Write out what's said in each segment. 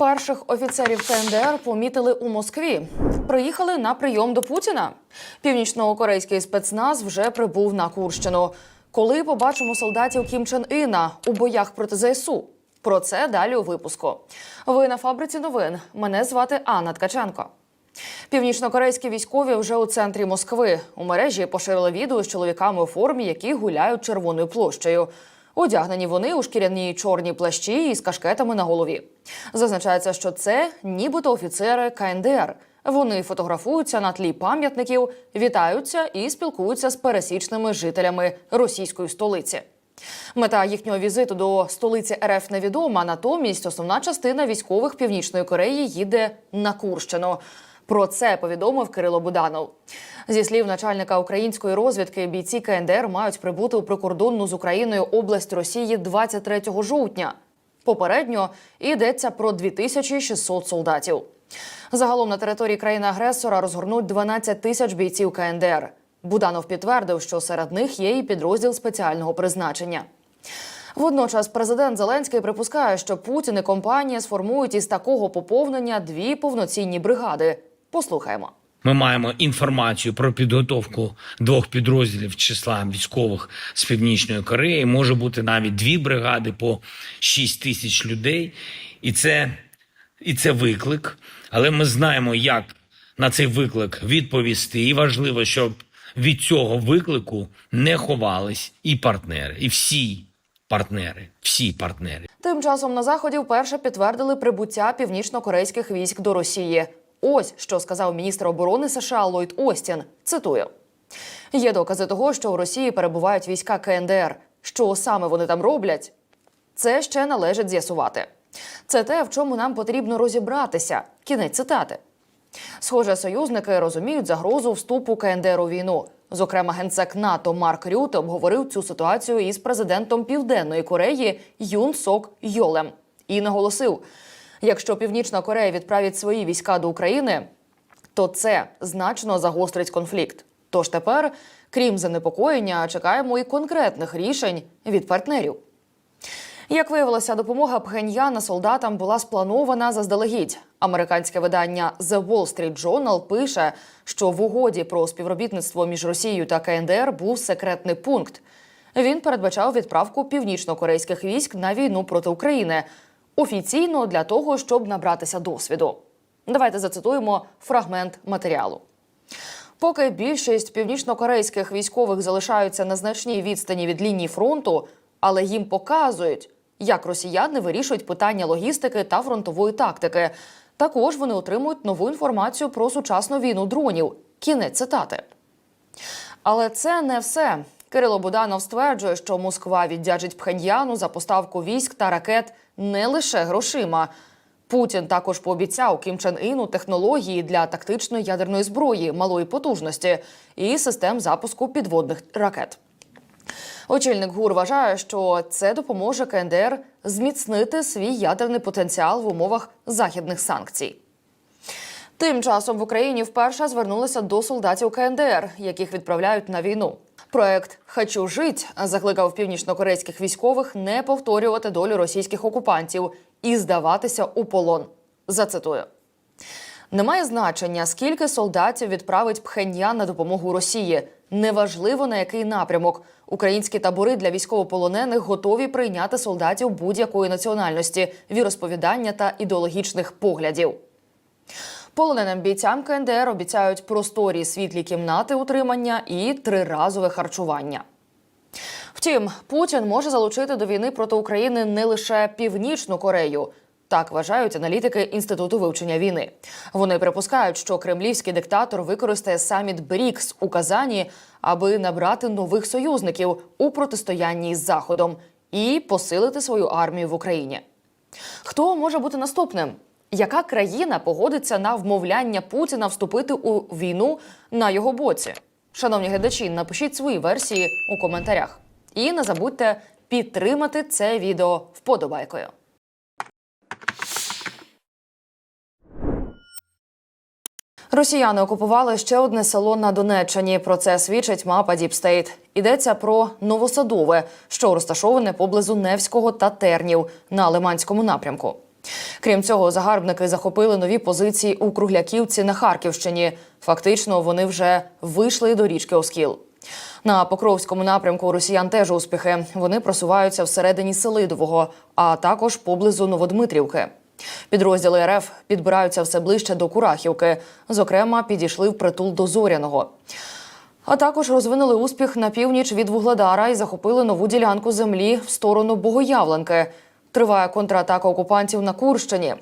Перших офіцерів КНДР помітили у Москві. Приїхали на прийом до Путіна. Північно-корейський спецназ вже прибув на Курщину. Коли побачимо солдатів Кім Чен Іна у боях проти ЗСУ? Про це далі у випуску. Ви на фабриці новин. Мене звати Анна Ткаченко. Північнокорейські військові вже у центрі Москви. У мережі поширили відео з чоловіками у формі, які гуляють червоною площею. Одягнені вони у шкіряні чорні плащі із кашкетами на голові. Зазначається, що це нібито офіцери КНДР. Вони фотографуються на тлі пам'ятників, вітаються і спілкуються з пересічними жителями російської столиці. Мета їхнього візиту до столиці РФ невідома. Натомість основна частина військових Північної Кореї їде на Курщину. Про це повідомив Кирило Буданов. Зі слів начальника української розвідки, бійці КНДР мають прибути у прикордонну з Україною область Росії 23 жовтня. Попередньо йдеться про 2600 солдатів. Загалом на території країни-агресора розгорнуть 12 тисяч бійців КНДР. Буданов підтвердив, що серед них є і підрозділ спеціального призначення. Водночас президент Зеленський припускає, що Путін і компанія сформують із такого поповнення дві повноцінні бригади. Послухаємо. Ми маємо інформацію про підготовку двох підрозділів числа військових з північної Кореї. Може бути навіть дві бригади по 6 тисяч людей, і це, і це виклик. Але ми знаємо, як на цей виклик відповісти. І важливо, щоб від цього виклику не ховались і партнери, і всі партнери, всі партнери. Тим часом на заході вперше підтвердили прибуття північно-корейських військ до Росії. Ось що сказав міністр оборони США Ллойд Остін. Цитую: є докази того, що у Росії перебувають війська КНДР. Що саме вони там роблять? Це ще належить з'ясувати. Це те, в чому нам потрібно розібратися. Кінець цитати. Схоже, союзники розуміють загрозу вступу КНДР у війну. Зокрема, генсек НАТО Марк Рют обговорив цю ситуацію із президентом Південної Кореї Юн Сок Йолем і наголосив: якщо Північна Корея відправить свої війська до України, то це значно загострить конфлікт. Тож тепер, крім занепокоєння, чекаємо і конкретних рішень від партнерів. Як виявилося, допомога Пхеньяна солдатам була спланована заздалегідь. Американське видання The Wall Street Journal пише, що в угоді про співробітництво між Росією та КНДР був секретний пункт. Він передбачав відправку північно-корейських військ на війну проти України офіційно для того, щоб набратися досвіду. Давайте зацитуємо фрагмент матеріалу. Поки більшість північно-корейських військових залишаються на значній відстані від лінії фронту, але їм показують, як росіяни вирішують питання логістики та фронтової тактики. Також вони отримують нову інформацію про сучасну війну дронів. Кінець цитати. Але це не все. Кирило Буданов стверджує, що Москва віддячить Пхеньяну за поставку військ та ракет не лише грошима. Путін також пообіцяв Кім Чен Іну технології для тактичної ядерної зброї малої потужності і систем запуску підводних ракет. Очільник ГУР вважає, що це допоможе КНДР зміцнити свій ядерний потенціал в умовах західних санкцій. Тим часом в Україні вперше звернулися до солдатів КНДР, яких відправляють на війну. Проект «Хочу жить» закликав північнокорейських військових не повторювати долю російських окупантів і здаватися у полон. Зацитую. Немає значення, скільки солдатів відправить Пхеньян на допомогу Росії. Неважливо на який напрямок. Українські табори для військовополонених готові прийняти солдатів будь-якої національності, віросповідання та ідеологічних поглядів. Полоненим бійцям КНДР обіцяють просторі світлі кімнати утримання і триразове харчування. Втім, Путін може залучити до війни проти України не лише Північну Корею. Так вважають аналітики інституту вивчення війни. Вони припускають, що кремлівський диктатор використає саміт БРІКС у Казані, аби набрати нових союзників у протистоянні з Заходом і посилити свою армію в Україні. Хто може бути наступним? Яка країна погодиться на вмовляння Путіна вступити у війну на його боці? Шановні глядачі, напишіть свої версії у коментарях. І не забудьте підтримати це відео вподобайкою. Росіяни окупували ще одне село на Донеччині. Про це свідчить мапа Діпстейт. Йдеться про Новосадове, що розташоване поблизу Невського та Тернів на Лиманському напрямку. Крім цього, загарбники захопили нові позиції у Кругляківці на Харківщині. Фактично, вони вже вийшли до річки Оскіл. На Покровському напрямку росіян теж успіхи. Вони просуваються всередині Селидового, а також поблизу Новодмитрівки. Підрозділи РФ підбираються все ближче до Курахівки. Зокрема, підійшли в притул до Зоряного. А також розвинули успіх на північ від Вугледара і захопили нову ділянку землі в сторону Богоявленки. Триває контратака окупантів на Курщині.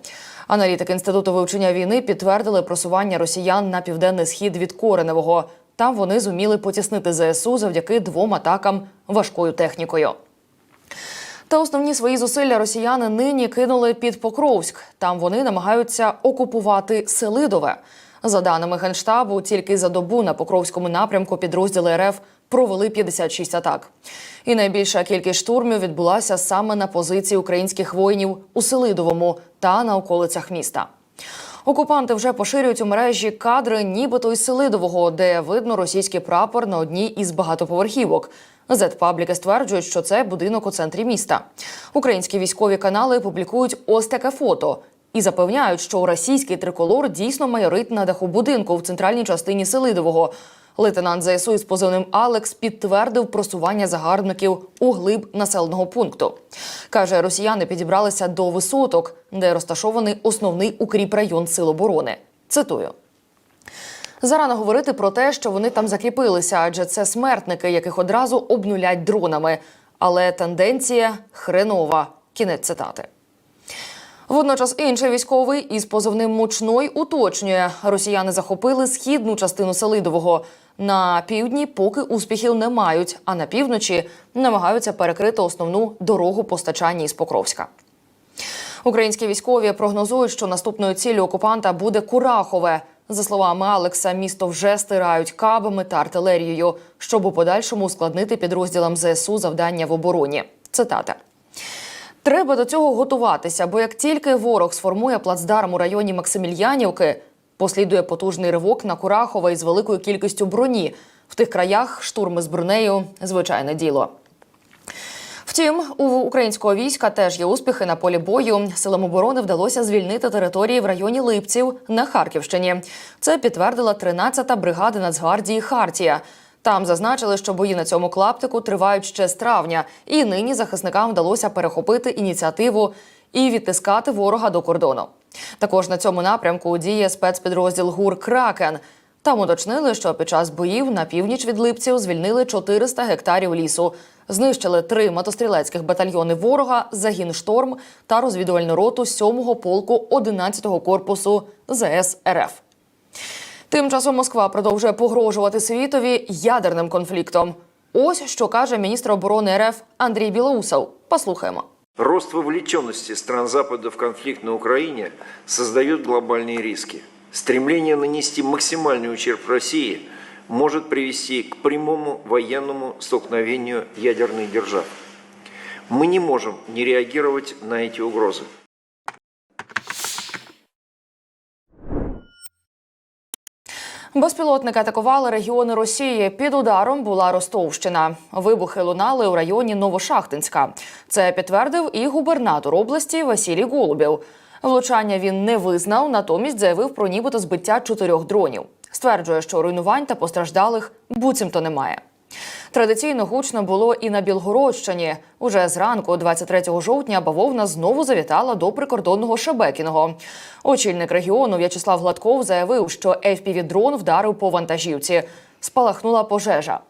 Аналітики інституту вивчення війни підтвердили просування росіян на південний схід від Кореневого. Там вони зуміли потіснити ЗСУ завдяки двом атакам важкою технікою. Та основні свої зусилля росіяни нині кинули під Покровськ. Там вони намагаються окупувати Селидове. За даними генштабу, тільки за добу на Покровському напрямку підрозділи РФ провели 56 атак. І найбільша кількість штурмів відбулася саме на позиції українських воїнів у Селидовому та на околицях міста. Окупанти вже поширюють у мережі кадри, нібито із Селидового, де видно російський прапор на одній із багатоповерхівок. Зетпабліки стверджують, що це будинок у центрі міста. Українські військові канали публікують ось таке фото і запевняють, що російський триколор дійсно майорить на даху будинку в центральній частині Селидового. Лейтенант ЗСУ із позивним Алекс підтвердив просування загарбників у глиб населеного пункту. Каже, росіяни підібралися до висоток, де розташований основний укріп район Сил оборони. Цитую. Зарано говорити про те, що вони там закріпилися, адже це смертники, яких одразу обнулять дронами. Але тенденція хренова. Кінець цитати. Водночас інший військовий із позивним мучной уточнює: росіяни захопили східну частину Селидового. На півдні поки успіхів не мають, а на півночі намагаються перекрити основну дорогу постачання із Покровська. Українські військові прогнозують, що наступною ціллю окупанта буде Курахове. За словами Алекса, місто вже стирають кабами та артилерією, щоб у подальшому ускладнити підрозділам ЗСУ завдання в обороні. Цитата. Треба до цього готуватися, бо як тільки ворог сформує плацдарм у районі Максимільянівки, послідує потужний ривок на Курахове із великою кількістю броні. В тих краях штурми з бронею звичайне діло. Втім, у українського війська теж є успіхи на полі бою. Силам оборони вдалося звільнити території в районі Липців на Харківщині. Це підтвердила 13-та бригада Нацгвардії Хартія. Там зазначили, що бої на цьому клаптику тривають ще з травня, і нині захисникам вдалося перехопити ініціативу і відтискати ворога до кордону. Також на цьому напрямку діє спецпідрозділ ГУР Кракен. Там уточнили, що під час боїв на північ від Липців звільнили 400 гектарів лісу, знищили три мотострілецьких батальйони ворога, загін шторм та розвідувальну роту 7-го полку 11-го корпусу ЗС РФ. Тим часом Москва продовжує погрожувати світові ядерним конфліктом. Ось що каже міністр оборони РФ Андрій Білоусов. Послухаємо. Рост вовлеченности стран Запада в конфликт на Украине создает глобальные риски. Стремление нанести максимальный ущерб России может привести к прямому военному столкновению ядерных держав. Мы не можем не реагировать на эти угрозы. Безпілотники атакували регіони Росії. Під ударом була Ростовщина. Вибухи лунали у районі Новошахтинська. Це підтвердив і губернатор області Василій Голубів. Влучання він не визнав, натомість заявив про нібито збиття чотирьох дронів. Стверджує, що руйнувань та постраждалих буцімто немає. Традиційно гучно було і на Білгородщині. Уже зранку, 23 жовтня, бавовна знову завітала до прикордонного Шебекіного. Очільник регіону В'ячеслав Гладков заявив, що FPV-дрон вдарив по вантажівці. Спалахнула пожежа.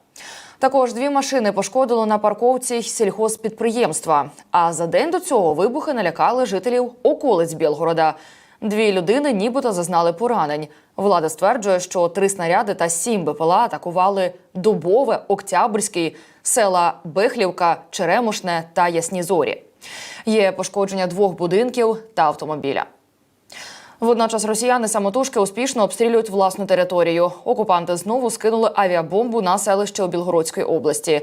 Також дві машини пошкодило на парковці сільхозпідприємства. А за день до цього вибухи налякали жителів околиць Білгорода. Дві людини нібито зазнали поранень. Влада стверджує, що три снаряди та сім БПЛА атакували Дубове, Октябрьський, села Бехлівка, Черемошне та Ясні Зорі. Є пошкодження двох будинків та автомобіля. Водночас росіяни самотужки успішно обстрілюють власну територію. Окупанти знову скинули авіабомбу на селище у Білгородській області.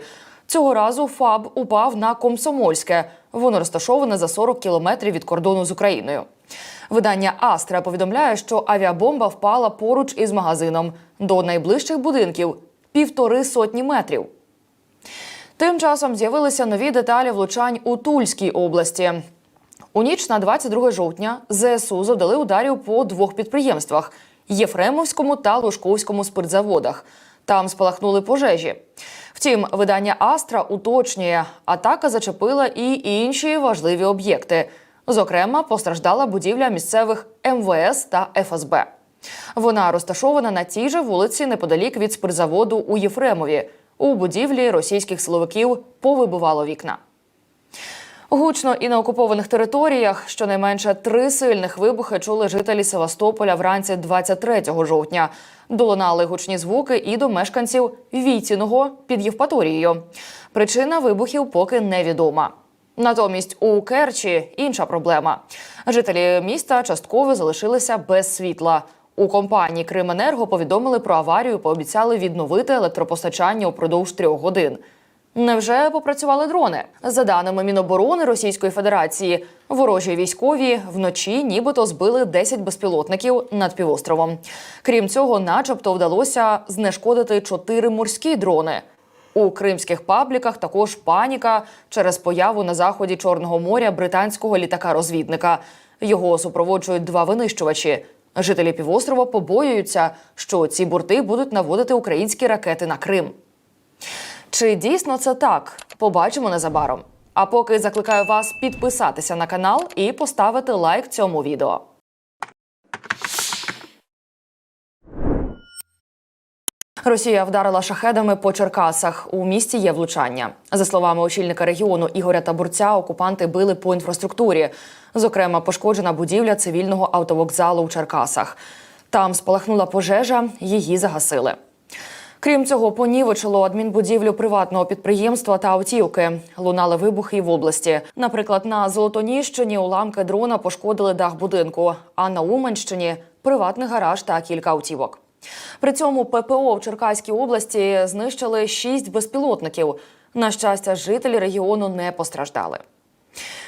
Цього разу ФАБ упав на Комсомольське. Воно розташоване за 40 кілометрів від кордону з Україною. Видання Астра повідомляє, що авіабомба впала поруч із магазином до найближчих будинків півтори сотні метрів. Тим часом з'явилися нові деталі влучань у Тульській області. У ніч на 22 жовтня ЗСУ завдали ударів по двох підприємствах Єфремовському та Лужковському спиртзаводах. Там спалахнули пожежі. Втім, видання Астра уточнює, атака зачепила і інші важливі об'єкти. Зокрема, постраждала будівля місцевих МВС та ФСБ. Вона розташована на тій же вулиці неподалік від спиртзаводу у Єфремові. У будівлі російських силовиків повибивало вікна. Гучно і на окупованих територіях щонайменше три сильних вибухи чули жителі Севастополя вранці 23 жовтня. Долунали гучні звуки і до мешканців Війціного під Євпаторією. Причина вибухів поки невідома. Натомість у Керчі інша проблема. Жителі міста частково залишилися без світла. У компанії Крименерго повідомили про аварію, пообіцяли відновити електропостачання упродовж трьох годин. Невже попрацювали дрони? За даними Міноборони Російської Федерації, ворожі військові вночі нібито збили 10 безпілотників над півостровом. Крім цього, начебто вдалося знешкодити 4 морські дрони. У кримських пабліках також паніка через появу на заході Чорного моря британського літака-розвідника. Його супроводжують два винищувачі. Жителі півострова побоюються, що ці борти будуть наводити українські ракети на Крим. Чи дійсно це так? Побачимо незабаром. А поки закликаю вас підписатися на канал і поставити лайк цьому відео. Росія вдарила шахедами по Черкасах. У місті є влучання. За словами очільника регіону Ігоря Табурця, окупанти били по інфраструктурі. Зокрема, пошкоджена будівля цивільного автовокзалу у Черкасах. Там спалахнула пожежа, її загасили. Крім цього, понівечило адмінбудівлю приватного підприємства та автівки. Лунали вибухи і в області. Наприклад, на Золотоніщині уламки дрона пошкодили дах будинку, а на Уманщині приватний гараж та кілька автівок. При цьому ППО в Черкаській області знищили шість безпілотників. На щастя, жителі регіону не постраждали.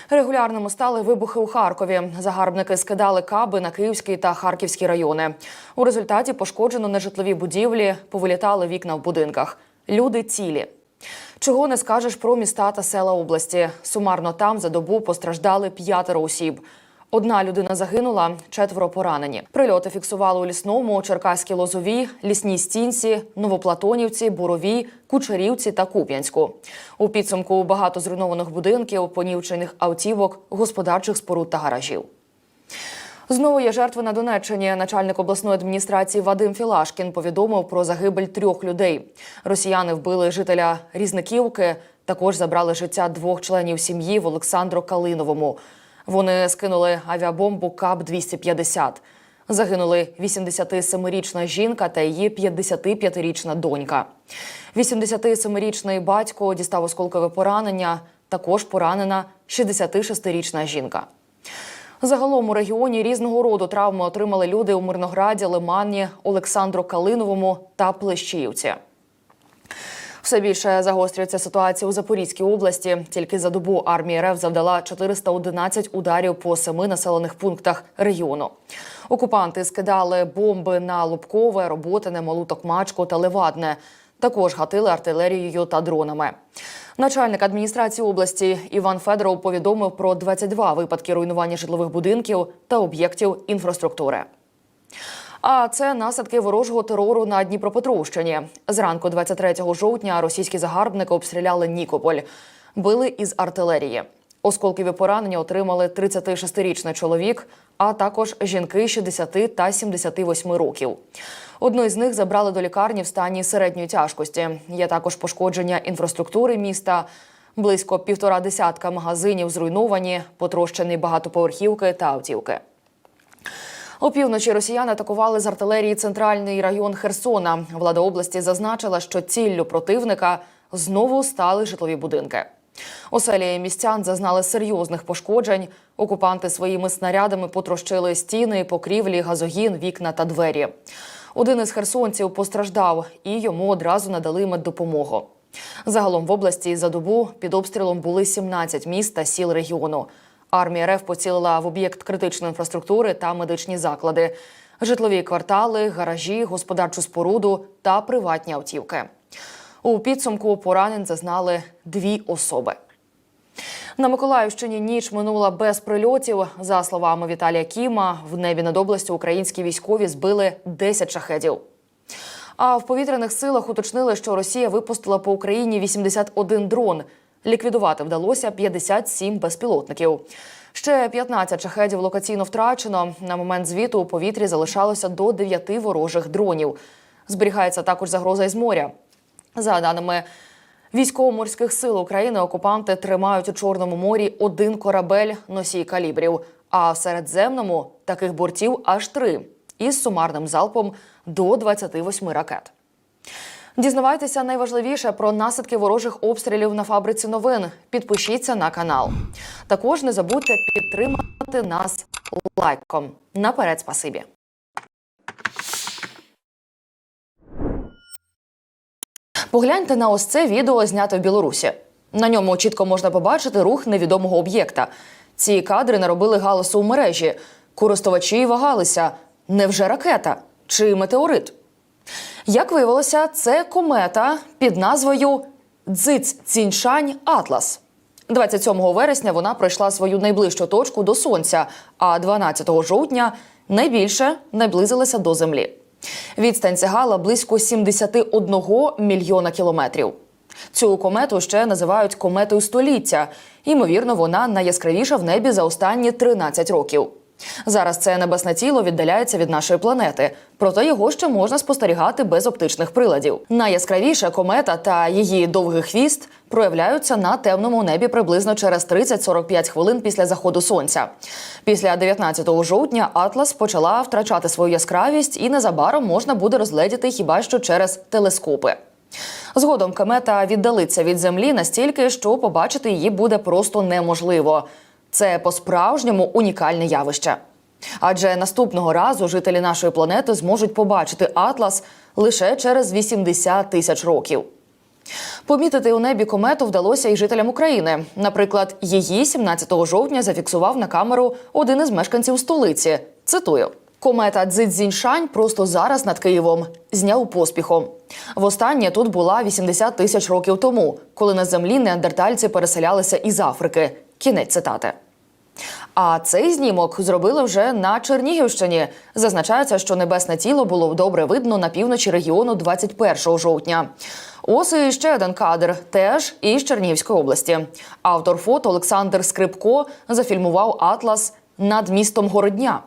Регулярними стали вибухи у Харкові. Загарбники скидали каби на Київський та Харківський райони. У результаті пошкоджено нежитлові будівлі, повилітали вікна в будинках. Люди цілі. Чого не скажеш про міста та села області. Сумарно там за добу постраждали п'ятеро осіб. Одна людина загинула, четверо поранені. Прильоти фіксували у лісному, Черкаській Лозовій, лісній стінці, Новоплатонівці, Буровій, Кучерівці та Куп'янську. У підсумку багато зруйнованих будинків, понівчених автівок, господарчих споруд та гаражів. Знову є жертви на Донеччині. Начальник обласної адміністрації Вадим Філашкін повідомив про загибель трьох людей. Росіяни вбили жителя Різниківки. Також забрали життя двох членів сім'ї в Олександру Калиновому. Вони скинули авіабомбу КАП 250 Загинули 87-річна жінка та її 55-річна донька. 87-річний батько дістав осколкове поранення. Також поранена 66-річна жінка. Загалом у регіоні різного роду травми отримали люди у Мирнограді, Лимані, Олександру Калиновому та Плещіївці. Все більше загострюється ситуація у Запорізькій області. Тільки за добу армія РФ завдала 411 ударів по семи населених пунктах регіону. Окупанти скидали бомби на Лубкове, Роботине, Малу Токмачку та Левадне. Також гатили артилерією та дронами. Начальник адміністрації області Іван Федоров повідомив про 22 випадки руйнування житлових будинків та об'єктів інфраструктури. А це наслідки ворожого терору на Дніпропетровщині. Зранку 23 жовтня російські загарбники обстріляли Нікополь, били із артилерії. Осколкові поранення отримали 36-річний чоловік, а також жінки 60 та 78 років. Одну із них забрали до лікарні в стані середньої тяжкості. Є також пошкодження інфраструктури міста. Близько півтора десятка магазинів зруйновані, потрощені багатоповерхівки та автівки. Опівночі росіяни атакували з артилерії центральний район Херсона. Влада області зазначила, що ціллю противника знову стали житлові будинки. Оселі містян зазнали серйозних пошкоджень. Окупанти своїми снарядами потрощили стіни, покрівлі, газогін, вікна та двері. Один із херсонців постраждав, і йому одразу надали меддопомогу. Загалом в області за добу під обстрілом були 17 міст та сіл регіону. Армія РФ поцілила в об'єкт критичної інфраструктури та медичні заклади, житлові квартали, гаражі, господарчу споруду та приватні автівки. У підсумку поранень зазнали дві особи. На Миколаївщині ніч минула без прильотів. За словами Віталія Кіма, в небі над областю українські військові збили 10 шахедів. А в повітряних силах уточнили, що Росія випустила по Україні 81 дрон. Ліквідувати вдалося 57 безпілотників. Ще 15 шахедів локаційно втрачено. На момент звіту у повітрі залишалося до 9 ворожих дронів. Зберігається також загроза із моря. За даними військово-морських сил України, окупанти тримають у Чорному морі один корабель носій калібрів, а в Середземному таких бортів аж три із сумарним залпом до 28 ракет. Дізнавайтеся найважливіше про наслідки ворожих обстрілів на фабриці новин. Підпишіться на канал. Також не забудьте підтримати нас лайком. Наперед, спасибі. Погляньте на ось це відео, знято в Білорусі. На ньому чітко можна побачити рух невідомого об'єкта. Ці кадри наробили галасу у мережі. Користувачі вагалися: невже ракета чи метеорит? Як виявилося, це комета під назвою Дзиць Ціншань Атлас. 27 вересня вона пройшла свою найближчу точку до сонця, а 12 жовтня найбільше наблизилася до землі. Відстань сягала близько 71 мільйона кілометрів. Цю комету ще називають кометою століття. Ймовірно, вона найяскравіша в небі за останні 13 років. Зараз це небесне тіло віддаляється від нашої планети, проте його ще можна спостерігати без оптичних приладів. Найяскравіша комета та її довгий хвіст проявляються на темному небі приблизно через 30-45 хвилин після заходу сонця. Після 19 жовтня Атлас почала втрачати свою яскравість, і незабаром можна буде розгледіти хіба що через телескопи. Згодом комета віддалиться від землі настільки, що побачити її буде просто неможливо. Це по-справжньому унікальне явище. Адже наступного разу жителі нашої планети зможуть побачити Атлас лише через 80 тисяч років. Помітити у небі комету вдалося і жителям України. Наприклад, її 17 жовтня зафіксував на камеру один із мешканців столиці. Цитую. Комета Цзиньшань просто зараз над Києвом зняв поспіхом. Востаннє тут була 80 тисяч років тому, коли на землі неандертальці переселялися із Африки. Кінець цитати. А цей знімок зробили вже на Чернігівщині. Зазначається, що небесне тіло було добре видно на півночі регіону 21 жовтня. Ось і ще один кадр, теж із Чернігівської області. Автор фото Олександр Скрипко зафільмував атлас над містом Городня.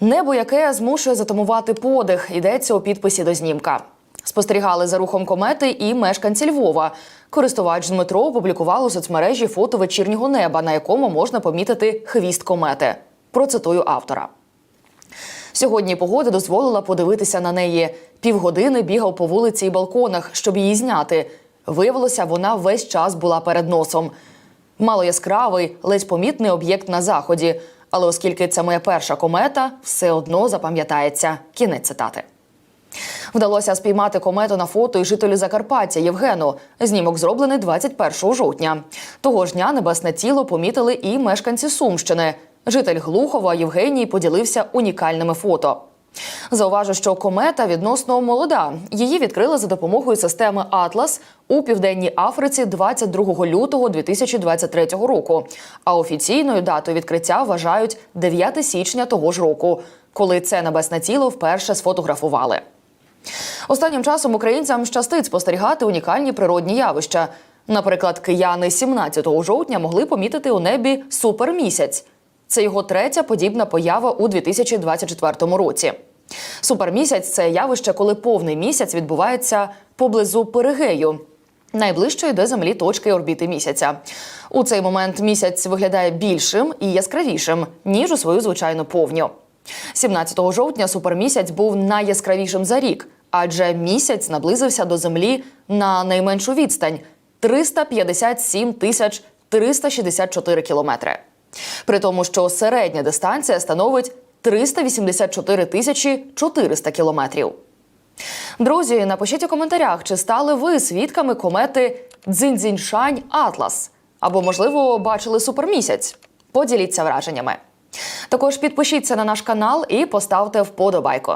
Небо, яке змушує затамувати подих, йдеться у підписі до знімка. Спостерігали за рухом комети і мешканці Львова. Користувач Дмитро опублікував у соцмережі фото вечірнього неба, на якому можна помітити хвіст комети. Процитую автора. Сьогодні погода дозволила подивитися на неї. Півгодини бігав по вулиці і балконах, щоб її зняти. Виявилося, вона весь час була перед носом. Мало яскравий, ледь помітний об'єкт на заході. Але оскільки це моя перша комета, все одно запам'ятається. Кінець цитати. Вдалося спіймати комету на фото і жителю Закарпаття Євгену. Знімок зроблений 21 жовтня. Того ж дня небесне тіло помітили і мешканці Сумщини. Житель Глухова Євгеній поділився унікальними фото. Зауважу, що комета відносно молода. Її відкрили за допомогою системи Атлас у південній Африці 22 лютого 2023 року. А офіційною датою відкриття вважають 9 січня того ж року, коли це небесне тіло вперше сфотографували. Останнім часом українцям щастить спостерігати унікальні природні явища. Наприклад, кияни 17 жовтня могли помітити у небі супермісяць. Це його третя подібна поява у 2024 році. Супермісяць це явище, коли повний місяць відбувається поблизу перигею, найближчої до землі точки орбіти місяця. У цей момент місяць виглядає більшим і яскравішим ніж у свою звичайну повню. 17 жовтня супермісяць був найяскравішим за рік, адже місяць наблизився до землі на найменшу відстань 357 тисяч 364 кілометри. При тому, що середня дистанція становить 384 тисячі 400 кілометрів. Друзі, напишіть у коментарях, чи стали ви свідками комети Дзиньцзіньшань Атлас або, можливо, бачили супермісяць. Поділіться враженнями. Також підпишіться на наш канал і поставте вподобайку.